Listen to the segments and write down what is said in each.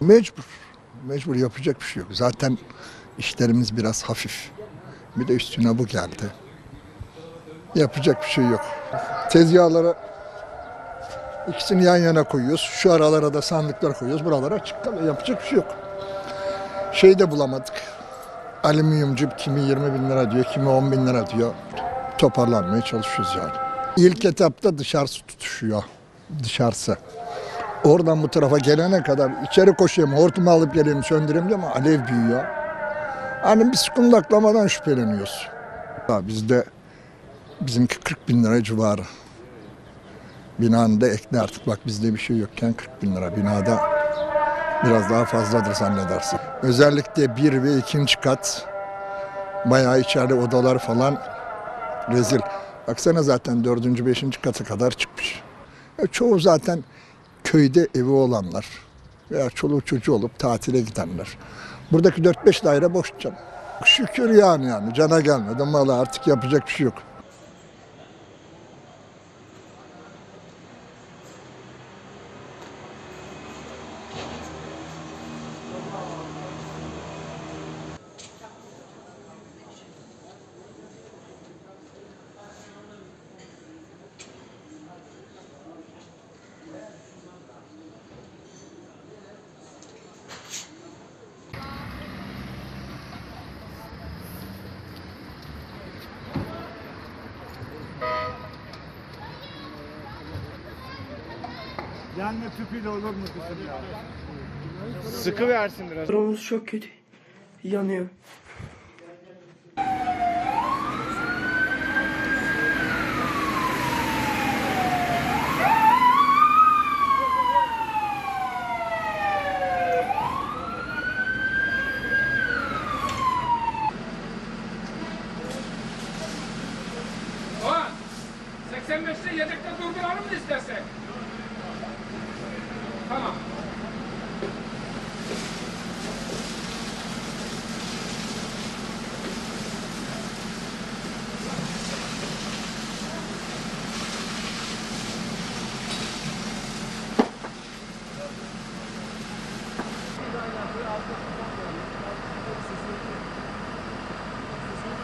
Mecbur. Mecbur yapacak bir şey yok. Zaten işlerimiz biraz hafif. Bir de üstüne bu geldi. Yapacak bir şey yok. Tezgahlara ikisini yan yana koyuyoruz. Şu aralara da sandıklar koyuyoruz. Buralara açık kalıyor. Yapacak bir şey yok. Şey de bulamadık. Alüminyumcu kimi 20 bin lira diyor, kimi 10 bin lira diyor. Toparlanmaya çalışıyoruz yani. İlk etapta dışarısı tutuşuyor. Dışarısı. Oradan bu tarafa gelene kadar içeri koşayım, hortumu alıp geleyim, söndüreyim diyor ama alev büyüyor. Hani biz kundaklamadan şüpheleniyoruz. Ha, bizde bizimki 40 bin lira civarı. Binanın da ekli artık bak bizde bir şey yokken 40 bin lira. Binada biraz daha fazladır zannedersin. Özellikle bir ve ikinci kat bayağı içeride odalar falan rezil. Baksana zaten dördüncü, beşinci katı kadar çıkmış. E, çoğu zaten köyde evi olanlar veya çoluğu çocuğu olup tatile gidenler. Buradaki 4-5 daire boş canım. Şükür yani yani cana gelmedi. Malı artık yapacak bir şey yok. Yanma tüpüyle olur mu kızım ya? Sıkı versin biraz. Durumumuz çok kötü. Yanıyor. Doğan, 85'te yedekte durduralım mı istersek? Tamam. Efendim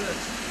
Evet.